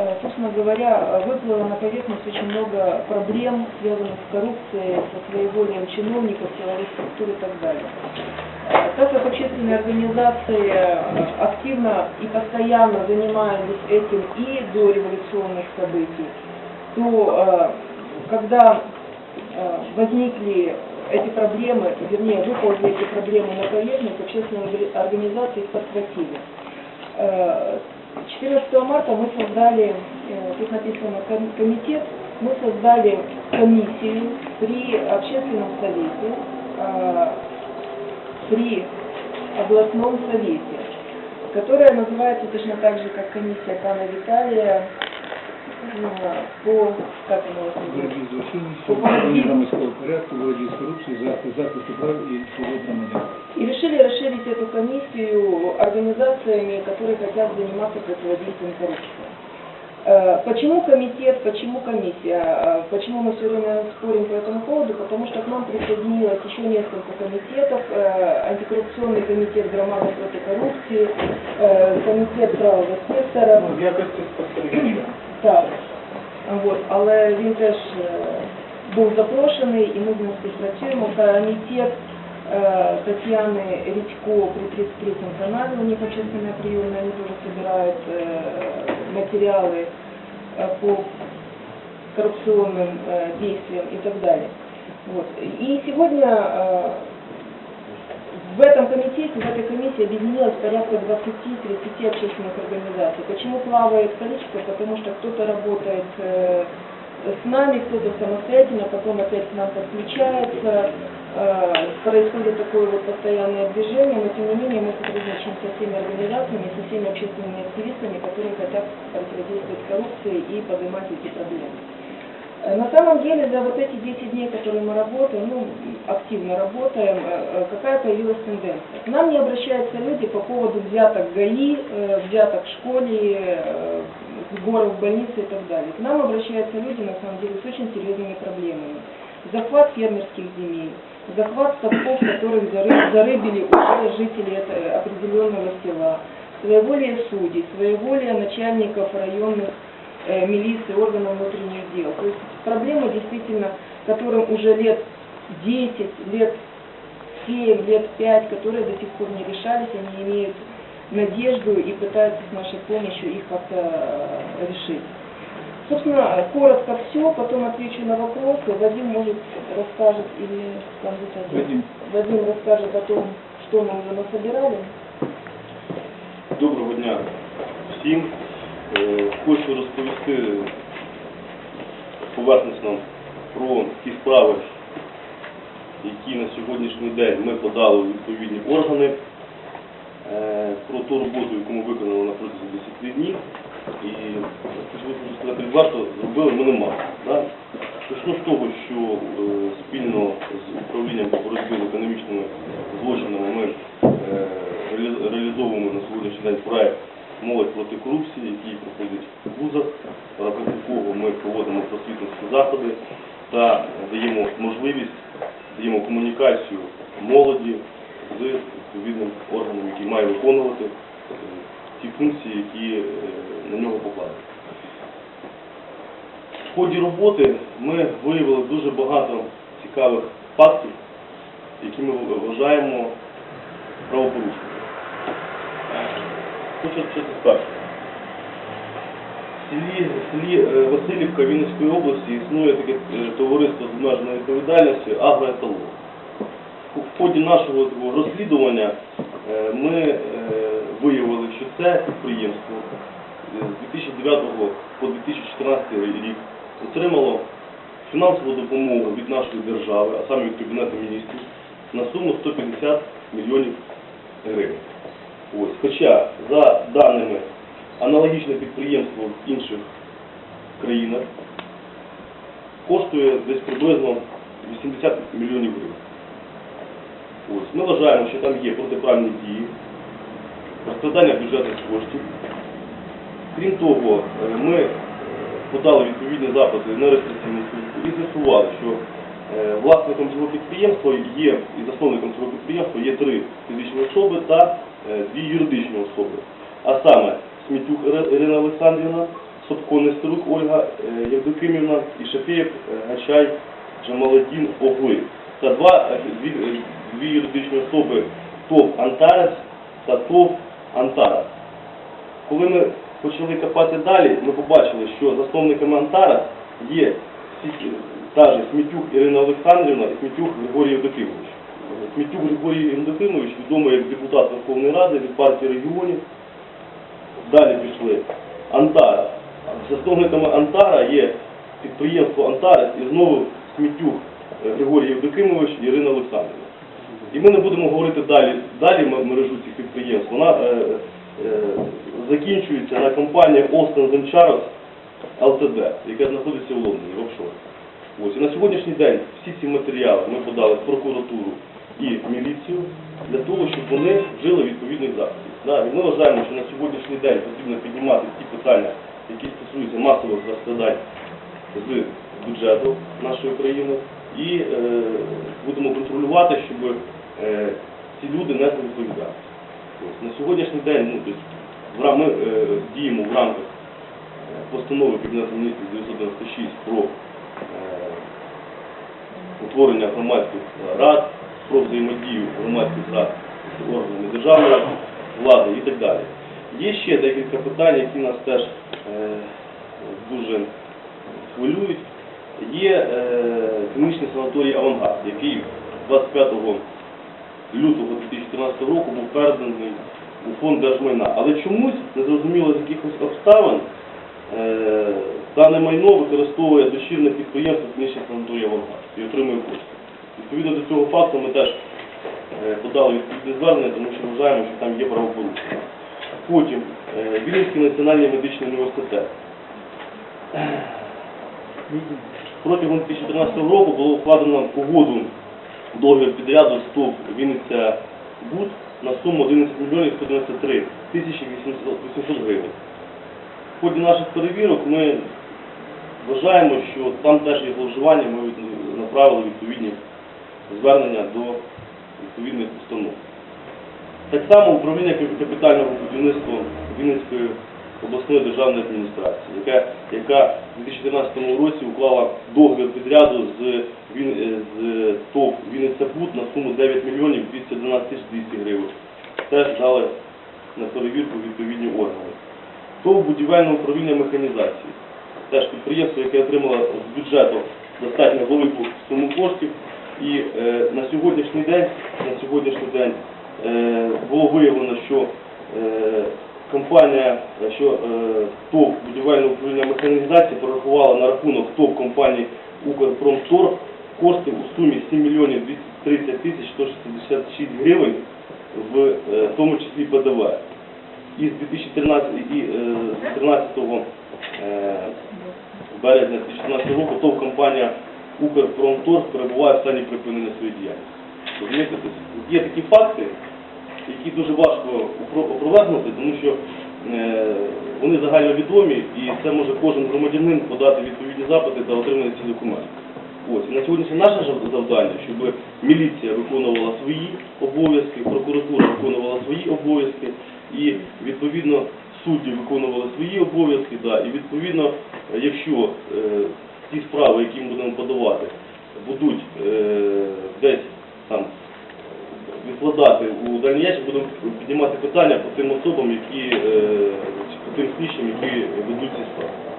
Э, Собственно говоря, выплыло на поверхность очень много проблем, связанных с коррупцией, со своеволием чиновников, силовых структур и так далее. Э, Так как общественные организации э, активно и постоянно занимались этим и до революционных событий, то когда возникли эти проблемы, вернее, выползли эти проблемы на поверхность, общественные орга- организации их подхватили. Э, 14 марта мы создали, э, тут написано ком- комитет, мы создали комиссию при общественном совете, э, при областном совете, которая называется точно так же, как комиссия пана Виталия по, как она у вас называется? боротьбі з злочинністю, По боротьбі. охороні громадського порядку, боротьбі з корупцією, захист- захисту прав і свобод громадян. И решили расширить эту комиссию организациями, которые хотят заниматься противодействием коррупции. Э, Почему комитет, почему комиссия? Э, Почему мы все время спорим по этому поводу? Потому что к нам присоединилось еще несколько комитетов. Э, Антикоррупционный комитет «Громада против коррупции», э, комитет правого сектора. Ну, в якості спостерігача. Так. От. Але він теж е, був запрошений і ми з ним співпрацюємо. Комітет е, Татьяны Редько при 33-м канале, у них общественная приемная, они тоже собирают э, материалы э, по коррупционным э, действиям и так далее. Вот. И сегодня э, в этом комитете, в этой комиссии объединилось порядка 20-30 общественных организаций. Почему плавает количество? Потому что кто-то работает э, с нами, кто-то самостоятельно, потом опять к нам подключается. Э, происходит такое вот постоянное движение, но тем не менее мы сотрудничаем со всеми организациями, со всеми общественными активистами, которые хотят противодействовать коррупции и поднимать эти проблемы. Э, На самом деле за вот эти 10 дней, которые мы работаем, ну, активно работаем, э, э, какая появилась тенденция? К нам не обращаются люди по поводу взяток ГАИ, взяток в школе, сборов в больнице и так далее. К нам обращаются люди, на самом деле, с очень серьезными проблемами. Захват фермерских земель, захват ставков, которых зары- зарыбили уже жители определенного села, своеволие судей, своеволие начальников районных э, милиции, органов внутренних дел. То есть проблемы действительно, которым уже лет 10, лет 7, лет 5, которые до сих пор не решались, они имеют надежду и пытаются с нашей помощью их как-то э, решить. Собственно, коротко все, потом отвечу на вопросы. Вадим, может, расскажет или там Вадим. Вадим расскажет о том, что мы уже насобирали. Доброго дня всім. Е, Хочу розповісти поверхносно про ті справи, які на сьогоднішній день ми подали у відповідні органи, е, про ту роботу, яку ми виконали на протязі 10 днів. І сказати зробили ми немало. Да? Почну з того, що е, спільно з управлінням по боротьбі з економічними злочинами ми реалізовуємо на сьогоднішній день проект Молодь проти корупції, який проходить в вузах, рамках якого ми проводимо просвітницькі заходи та даємо можливість, даємо комунікацію молоді з відповідним органом, який має виконувати е, ті функції, які е, на нього покладені. В ході роботи ми виявили дуже багато цікавих фактів, які ми вважаємо правопорушеннями. Почати з першого. В селі, селі е, Васильівка Вінницької області існує таке е, товариство з обмеженою відповідальністю агроеталон. В ході нашого розслідування е, ми виявили, що це підприємство з 2009 по 2014 рік отримало фінансову допомогу від нашої держави, а саме від Кабінету міністрів, на суму 150 мільйонів гривень. Ось. Хоча, за даними аналогічне підприємство в інших країнах коштує десь приблизно 80 мільйонів гривень. Ось. Ми вважаємо, що там є протиправні дії, розкрадання бюджетних коштів. Крім того, е, ми подали відповідні запити на реєстраційну службу і з'ясували, що е, власником цього підприємства є і засновником цього підприємства є три фізичні особи та е, дві юридичні особи. А саме Смітюк Ірина Олександрівна, Сопко Нестерук Ольга е, Євдокимівна і Шафєєв е, Гачай Джамаладін Огли. Це два, е, дві, е, дві юридичні особи ТОВ Антарес та ТОВ Антарес. Коли ми почали копати далі, ми побачили, що засновниками Антара є та же Смітюк Ірина Олександрівна і Смітюк Григорій Євдокимович. Смітюк Григорій Євдокимович відомий як депутат Верховної Ради від партії регіонів. Далі пішли Антара. Засновниками Антара є підприємство Антарес і знову Смітюк Григорій Євдокимович і Ірина Олександрівна. І ми не будемо говорити далі, далі мережу цих підприємств. Вона е, е, закінчується на компанії Austin Venturers Ltd, яка знаходиться в Лондоні, в. Ось. І на сьогоднішній день всі ці матеріали ми подали в прокуратуру і міліцію для того, щоб вони вжили відповідних заходів. Да, ми вважаємо, що на сьогоднішній день потрібно піднімати ті питання, які стосуються масових розкладань з бюджету нашої країни, і е, будемо контролювати, щоб е, ці люди несли відповідальність. Ось. На сьогоднішній день ну, тобто, ми е, діємо в рамках е, постанови Кабінету міністрів 996 про е, утворення громадських рад, про взаємодію громадських рад з органами державної влади і так далі. Є ще декілька питань, які нас теж е, дуже хвилюють. Є е, клінічний санаторій Авангард, який 25 лютого 2014 року був переданий у фонд держмайна. Але чомусь, незрозуміло з якихось обставин, е, дане майно використовує дочірне підприємство клінічний санаторій Авангард і отримує кошти. Відповідно до цього факту ми теж е, подали відповідне звернення, тому що вважаємо, що там є правопорушення. Потім е, Вінницький національний медичний університет. Протягом 2014 року було вкладено угоду договір підряду з ТОВ Вінниця БУД на суму 11 мільйонів 193 тисячі 800 800 гривень. В ході наших перевірок ми вважаємо, що там теж є зловживання, ми направили відповідні звернення до відповідних установ. Так само управління капітального будівництва Вінницької обласної державної адміністрації, яка, яка у 2014 році уклала договір підряду з, е, з ТОВ Вінниця Буд на суму 9 мільйонів 211 тисяч 200 гривень. Теж дали на перевірку відповідні органи. ТОВ будівельне управління механізації. Теж підприємство, яке отримало з бюджету достатньо велику суму коштів. І е, на сьогоднішній день, на сьогоднішній день е, було виявлено, що е, компанія, що е, ТОВ будівельне управління механізації прорахувала на рахунок ТОВ компанії Укрпромторг кошти у сумі 7 мільйонів 230 тисяч 166 гривень, в е, тому числі ПДВ. І з 2013 і е, з 13 е, березня 2014 року ТОВ компанія Укрпромторг перебуває в стані припинення своєї діяльності. Тобто є такі факти, які дуже важко опро- опровергнути, тому що е, вони загальновідомі і це може кожен громадянин подати відповідні запити та отримати ці документи. Ось на сьогодні наше завдання, щоб міліція виконувала свої обов'язки, прокуратура виконувала свої обов'язки, і відповідно судді виконували свої обов'язки. Да, і відповідно, е, якщо е, ті справи, які ми будемо подавати, будуть е, десь там відкладати у дальній ящик, будемо піднімати питання по тим особам, які е, по тим слідчим, які ведуть ці справи.